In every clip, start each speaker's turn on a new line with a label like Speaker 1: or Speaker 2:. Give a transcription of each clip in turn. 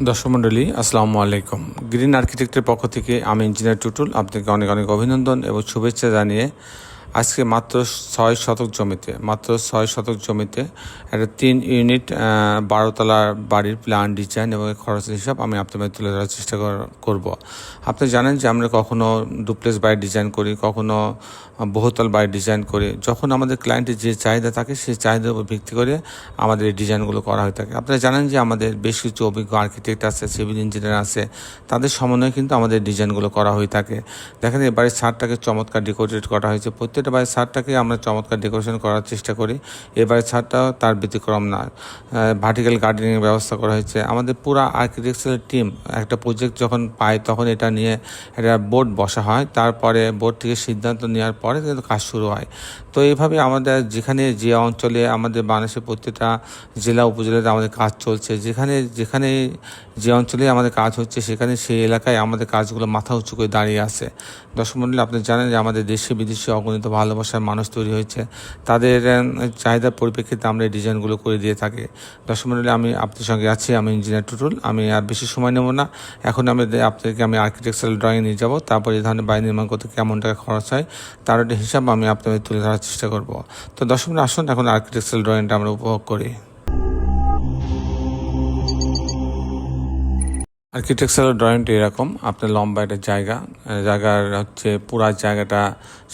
Speaker 1: দর্শক মণ্ডলী, আসসালামু আলাইকুম। গ্রিন আর্কিটেক্টের পক্ষ থেকে আমি ইঞ্জিনিয়ার টুটুল, আপনাকে অনেক অনেক অভিনন্দন এবং শুভেচ্ছা জানিয়ে আজকে মাত্র ছয় শতক জমিতে, মাত্র ছয় শতক জমিতে একটা তিন ইউনিট বারোতলার বাড়ির প্ল্যান ডিজাইন এবং খরচের হিসাব আমি আপনাদের তুলে ধরার চেষ্টা কর- করব। আপনি জানেন যে আমরা কখনো ডুপ্লেক্স বাড়ি ডিজাইন করি, কখনো বহুতল বাড়ি ডিজাইন করি। যখন আমাদের ক্লায়েন্টের যে চাহিদা থাকে, সেই চাহিদার উপর ভিত্তি করে আমাদের এই ডিজাইনগুলো করা হয়ে থাকে। আপনারা জানেন যে আমাদের বেশ কিছু অভিজ্ঞ আর্কিটেক্ট আছে সিভিল ইঞ্জিনিয়ার আছে। তাদের সমন্বয়ে কিন্তু আমাদের ডিজাইনগুলো করা হয়ে থাকে। দেখেন এই বাড়ির ছাদটাকে চমৎকার ডেকোরেট করা হয়েছে। প্রত্যেকটা বাড়ির ছাদটাকে আমরা চমৎকার ডেকোরেশন করার চেষ্টা করি। এবারের ছাদটাও তার ব্যতিক্রম না ভার্টিক্যাল গার্ডেনিংয়ের ব্যবস্থা করা হয়েছে। আমাদের পুরো আর্কিটেকচারাল টিম একটা প্রজেক্ট যখন পায় তখন এটা নিয়ে একটা বোর্ড বসা হয়। তারপরে বোর্ড থেকে সিদ্ধান্ত নেওয়ার পরে কিন্তু কাজ শুরু হয়। তো এইভাবে আমাদের যেখানে যে অঞ্চলে আমাদের বাংলাদেশের প্রত্যেকটা জেলা উপজেলাতে আমাদের কাজ চলছে, যেখানে যেখানে যে অঞ্চলে আমাদের কাজ হচ্ছে সেখানে সেই এলাকায় আমাদের কাজগুলো মাথা উঁচু করে দাঁড়িয়ে আছে। দর্শক মন্ডলী, আপনি জানেন যে আমাদের দেশে বিদেশে অগণিত ভালোবাসার মানুষ তৈরি হয়েছে। তাদের চাহিদার পরিপ্রেক্ষিতে আমরা এই ডিজাইনগুলো করে দিয়ে থাকি। দর্শক মন্ডলী, আমি আপনার সঙ্গে আছি, আমি ইঞ্জিনিয়ার টুটুল। আমি আর বেশি সময় নেব না। এখন আমি আপনাদেরকে আমি আর্কিটেকচারাল ড্রয়িং নিয়ে যাব। তারপরে এই ধরনের বাড়ি নির্মাণ করতে কেমন টাকা খরচ হয়, তার একটা হিসাব আমি আপনাদের তুলে ধরার চেষ্টা করব। তো দর্শক আসুন, এখন আর্কিটেকচারাল ড্রয়িংটা আমরা উপভোগ করি। আর্কিটেকচারাল ড্রয়িংটা এরকম, আপনার লম্বা একটা জায়গা জায়গার হচ্ছে পুরা জায়গাটা,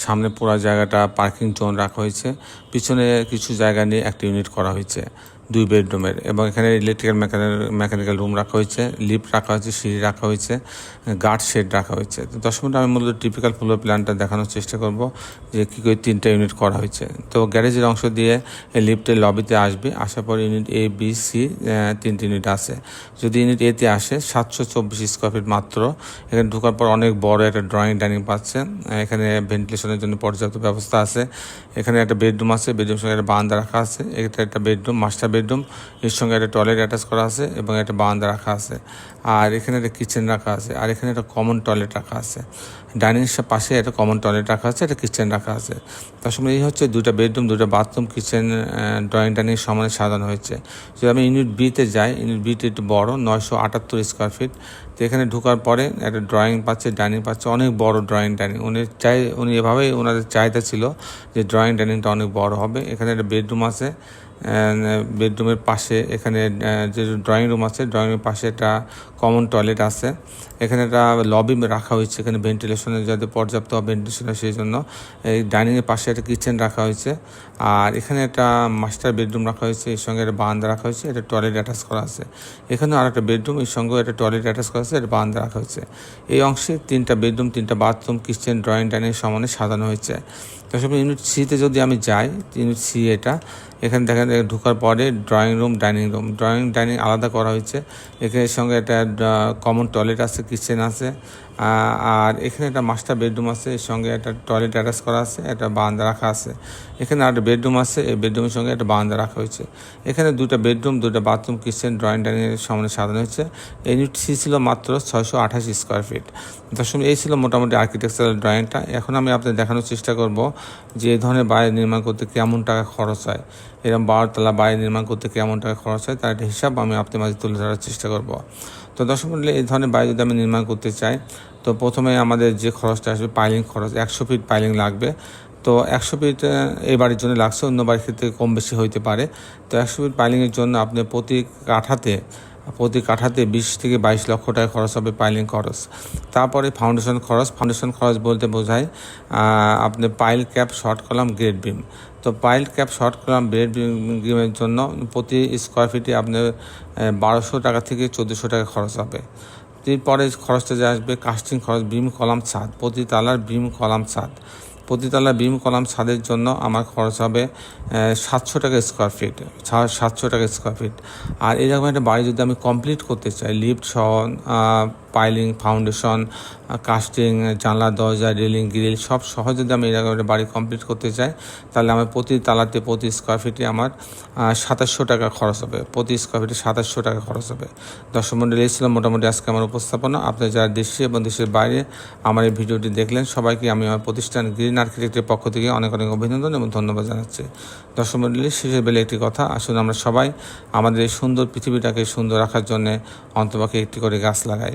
Speaker 1: সামনে পুরা জায়গাটা পার্কিং জোন রাখা হয়েছে, পিছনে কিছু জায়গা নিয়ে একটা ইউনিট করা হয়েছে। দুই বেডরুমের এবং এখানে ইলেকট্রিক্যাল মেকানিক্যাল রুম রাখা হয়েছে, লিফট রাখা হয়েছে, সিঁড়ি রাখা হয়েছে, গার্ড শেড রাখা হয়েছে। তো দশ মিনিট আমি মূলত টিপিক্যাল ফ্লোর প্ল্যানটা দেখানোর চেষ্টা করব যে কী করে তিনটা ইউনিট করা হয়েছে। তো গ্যারেজের অংশ দিয়ে লিফটের লবিতে আসবে, আসার পর ইউনিট এ বি সি তিনটি ইউনিট আছে। যদি ইউনিট এতে আসে, সাতশো চব্বিশ স্কোয়ার ফিট মাত্র। এখানে ঢোকার পর অনেক বড় একটা ড্রয়িং ডাইনিং পাচ্ছেন। এখানে ভেন্টিলেশনের জন্য পর্যাপ্ত ব্যবস্থা আছে। এখানে একটা বেডরুম আছে বেডরুম সঙ্গে একটা বারান্দা রাখা আছে। এটা একটা বেডরুম মাস্টার এর সঙ্গে একটা টয়লেট অ্যাটাচ করা আছে এবং একটা বারান্দা রাখা আছে। আর এখানে একটা কিচেন রাখা আছে, আর এখানে একটা কমন টয়লেট রাখা আছে। ডাইনিং পাশে একটা কমন টয়লেট রাখা আছে, একটা কিচেন রাখা আছে। তার সঙ্গে এই হচ্ছে দুটা বেডরুম দুটো বাথরুম, কিচেন ড্রয়িং, ডাইনিং সমানে সাজানো হয়েছে। যদি আমি ইউনিট বিতে যাই, ইউনিট বিতে একটু বড়, নয়শো আটাত্তর স্কোয়ার ফিট তো এখানে ঢোকার পরে একটা ড্রয়িং পাচ্ছে ডাইনিং পাচ্ছে, অনেক বড় ড্রয়িং ডাইনিং উনি চাই উনি এভাবেই ওনাদের চাহিদা ছিল যে ড্রয়িং ডাইনিংটা অনেক বড় হবে। এখানে একটা বেডরুম আছে বেডরুমের পাশে এখানে যে ড্রয়িং রুম আছে ড্রয়িং রুমের পাশে একটা কমন টয়লেট আছে। এখানে একটা লবি রাখা হয়েছে, এখানে ভেন্টিলেশনের যাতে পর্যাপ্ত ভেন্টিলেশন সেই জন্য। এই ডাইনিংয়ের পাশে একটা কিচেন রাখা হয়েছে, আর এখানে একটা মাস্টার বেডরুম রাখা হয়েছে, এর সঙ্গে একটা বারান্দা রাখা হয়েছে, একটা টয়লেট অ্যাটাচ করা আছে। এখানে আর একটা বেডরুম এর সঙ্গে একটা টয়লেট অ্যাটাচ করা আছে বান্ধ রাখা হয়েছে। এই অংশে তিনটা বেডরুম, তিনটা বাথরুম, কিচেন, ড্রয়িং, ডাইনিং সমানে সাজানো হয়েছে। তাছাড়া ইউনিট সিতে যদি আমি যাই, ইউনিট সি এটা এখানে দেখেন এ ঢোকার পরে drawing room dining room drawing dining আলাদা করা হয়েছে। এখানে সঙ্গে একটা কমন টয়লেট আছে কিচেন আছে। আর এখানে একটা মাস্টার বেডরুম আছে, এর সঙ্গে একটা টয়লেট অ্যাটাচ করা আছে, একটা বারান্দা রাখা আছে। এখানে একটা বেডরুম আছে, এই বেডরুমের সঙ্গে একটা বারান্দা রাখা হয়েছে। এখানে দুটা বেডরুম দুটা বাথরুম কিচেন ড্রয়িং ডাইনিংয়ের সামনে সাজানো হয়েছে। ইউনিট সি ছিল মাত্র ছয়শো আঠাশ স্কোয়ার ফিট দশম এই ছিল মোটামুটি আর্কিটেকচারাল ড্রয়িংটা এখন আমি আপনাদের দেখানোর চেষ্টা করব যে এই ধরনের বাড়ি নির্মাণ করতে কেমন টাকা খরচ হয়। এরকম বারোতলা বাড়ি নির্মাণ করতে কেমন টাকা খরচ হয়, তার একটা হিসাব আমি আপনার মাঝে তুলে ধরার চেষ্টা করব। তো দর্শক মন্ডলী, এই ধরনের বাড়ি যদি আমি নির্মাণ করতে চাই, তো প্রথমে আমাদের যে খরচটা আসবে, পাইলিং খরচ, একশো ফিট পাইলিং লাগবে। তো একশো ফিট এই বাড়ির জন্য লাগছে, অন্য বাড়ির ক্ষেত্রে কম বেশি হইতে পারে। তো একশো ফিট পাইলিংয়ের জন্য আপনি প্রতি কাঠাতে প্রতি কাঠাতে বিশ থেকে বাইশ লক্ষ টাকা খরচ হবে পাইলিং খরচ। তারপরে ফাউন্ডেশন খরচ ফাউন্ডেশন খরচ বলতে বোঝায় আপনি pile cap, short column, grade beam. তো pile cap, short column, grade বিমের জন্য প্রতি স্কোয়ার ফিটে আপনার বারোশো টাকা থেকে চোদ্দোশো টাকা খরচ হবে। এরপরে খরচটা যে আসবে কাস্টিং খরচ, বিম, কলাম, ছাদ। প্রতি তালার বিম, কলাম, ছাদ। প্রতিতলা বিম কলাম ছাদের জন্য আমার খরচ হবে সাতশো টাকা স্কোয়ার ফিট সাতশো টাকা স্কোয়ার ফিট আর এরকম একটা বাড়ি যদি আমি কমপ্লিট করতে চাই লিফট সহ পাইলিং ফাউন্ডেশন কাস্টিং, জানলা, দরজা, রেলিং, গ্রিল, সব সহ যদি আমি এরকম একটা বাড়ি কমপ্লিট করতে চাই, তাহলে আমার প্রতি তালাতে প্রতি স্কোয়ার ফিটে আমার সাতাশশো টাকা খরচ হবে। প্রতি স্কোয়ার ফিটে সাতাশশো টাকা খরচ হবে। দর্শক মন্ডলী মোটামুটি আজকে আমার উপস্থাপনা। আপনি যারা দেশে এবং দেশের বাইরে আমার এই ভিডিওটি দেখলেন, সবাইকে আমি আমার প্রতিষ্ঠান গ্রিন আর্কিটেক্টের পক্ষ থেকে অনেক অনেক অভিনন্দন এবং ধন্যবাদ জানাচ্ছি। দর্শক মন্ডলী শেষের বেলে একটি কথা আসলে আমরা সবাই আমাদের এই সুন্দর পৃথিবীটাকে সুন্দর রাখার জন্য অন্তপাকে একটি করে গাছ লাগাই।